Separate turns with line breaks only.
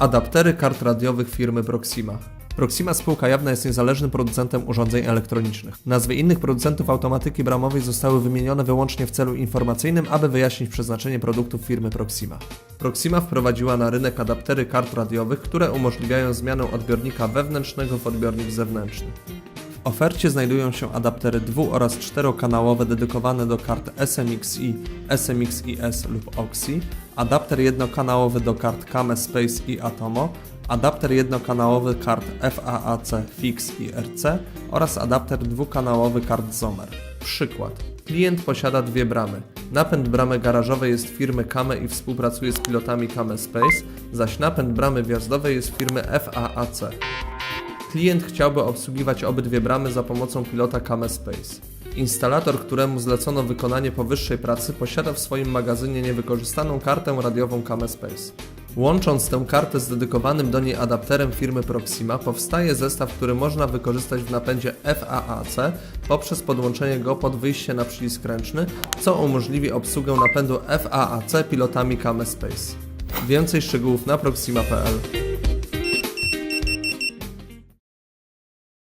Adaptery kart radiowych firmy Proxima. Proxima spółka jawna jest niezależnym producentem urządzeń elektronicznych. Nazwy innych producentów automatyki bramowej zostały wymienione wyłącznie w celu informacyjnym, aby wyjaśnić przeznaczenie produktów firmy Proxima. Proxima wprowadziła na rynek adaptery kart radiowych, które umożliwiają zmianę odbiornika wewnętrznego w odbiornik zewnętrzny. W ofercie znajdują się adaptery dwu- oraz czterokanałowe dedykowane do kart SMXI, SMXIS lub OXI, adapter jednokanałowy do kart Kame Space i Atomo, adapter jednokanałowy kart FAAC Fix i RC oraz adapter dwukanałowy kart Zomer. Przykład. Klient posiada dwie bramy. Napęd bramy garażowej jest firmy Kame i współpracuje z pilotami Kame Space, zaś napęd bramy wjazdowej jest firmy FAAC. Klient chciałby obsługiwać obydwie bramy za pomocą pilota Kame Space. Instalator, któremu zlecono wykonanie powyższej pracy, posiada w swoim magazynie niewykorzystaną kartę radiową Kame Space. Łącząc tę kartę z dedykowanym do niej adapterem firmy Proxima, powstaje zestaw, który można wykorzystać w napędzie FAAC poprzez podłączenie go pod wyjście na przycisk ręczny, co umożliwi obsługę napędu FAAC pilotami Kame Space. Więcej szczegółów na proxima.pl